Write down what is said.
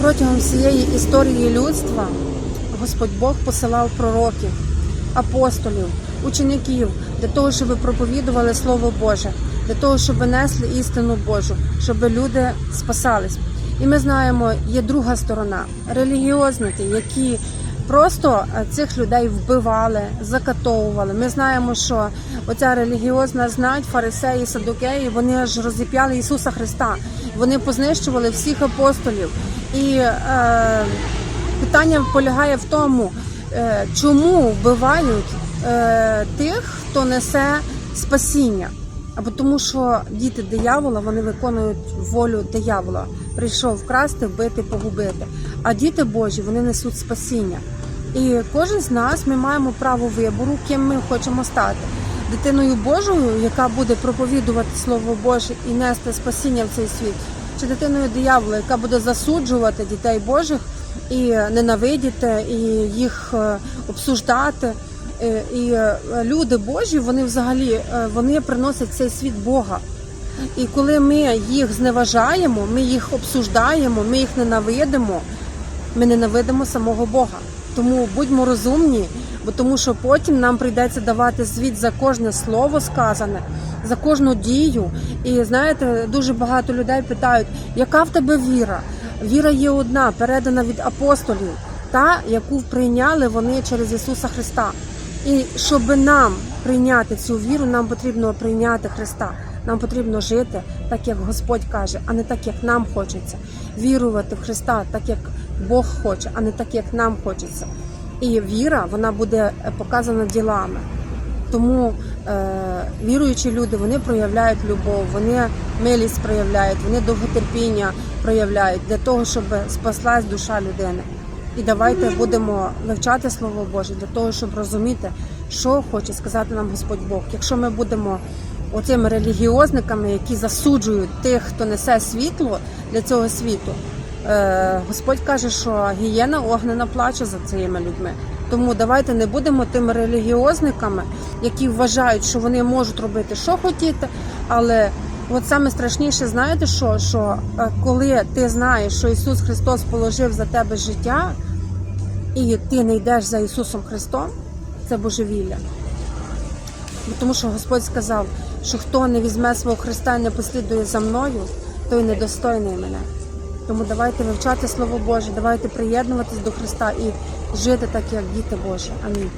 Протягом всієї історії людства Господь Бог посилав пророків, апостолів, учеників для того, щоб проповідували Слово Боже, для того, щоб несли істину Божу, щоб люди спасались. І ми знаємо, є друга сторона релігіозники, які просто е, цих людей вбивали, закатовували. Ми знаємо, що оця релігіозна знать, фарисеї, садукеї, вони аж розіп'яли Ісуса Христа. Вони познищували всіх апостолів. І е, питання полягає в тому, е, чому вбивають е, тих, хто несе спасіння. Або тому, що діти диявола вони виконують волю диявола. Прийшов вкрасти, вбити, погубити. А діти Божі вони несуть спасіння. І кожен з нас ми маємо право вибору, ким ми хочемо стати. Дитиною Божою, яка буде проповідувати Слово Боже і нести спасіння в цей світ, чи дитиною диявола, яка буде засуджувати дітей Божих і ненавидіти, і їх е, обсуждати. Е, І е, люди Божі, вони взагалі е, вони приносять цей світ Бога. І коли ми їх зневажаємо, ми їх обсуждаємо, ми їх ненавидимо, ми ненавидимо самого Бога. Тому будьмо розумні, бо тому що потім нам прийдеться давати звіт за кожне слово сказане, за кожну дію. І знаєте, дуже багато людей питають, яка в тебе віра? Віра є одна, передана від апостолів, та яку прийняли вони через Ісуса Христа. І щоб нам прийняти цю віру, нам потрібно прийняти Христа. Нам потрібно жити так, як Господь каже, а не так, як нам хочеться. Вірувати в Христа так, як Бог хоче, а не так, як нам хочеться. І віра вона буде показана ділами. Тому е, віруючі люди вони проявляють любов, вони милість проявляють, вони довготерпіння проявляють для того, щоб спаслась душа людини. І давайте будемо вивчати Слово Боже для того, щоб розуміти, що хоче сказати нам Господь Бог. Якщо ми будемо оцими релігіозниками, які засуджують тих, хто несе світло для цього світу, е, Господь каже, що гієна огнена плаче за цими людьми. Тому давайте не будемо тими релігіозниками, які вважають, що вони можуть робити, що хотіти, але От саме страшніше, знаєте що? Що е, коли ти знаєш, що Ісус Христос положив за тебе життя, і ти не йдеш за Ісусом Христом, це божевілля. Тому що Господь сказав, що хто не візьме свого Христа і не послідує за мною, той недостойний мене. Тому давайте вивчати Слово Боже, давайте приєднуватись до Христа і жити так, як діти Божі. Амінь.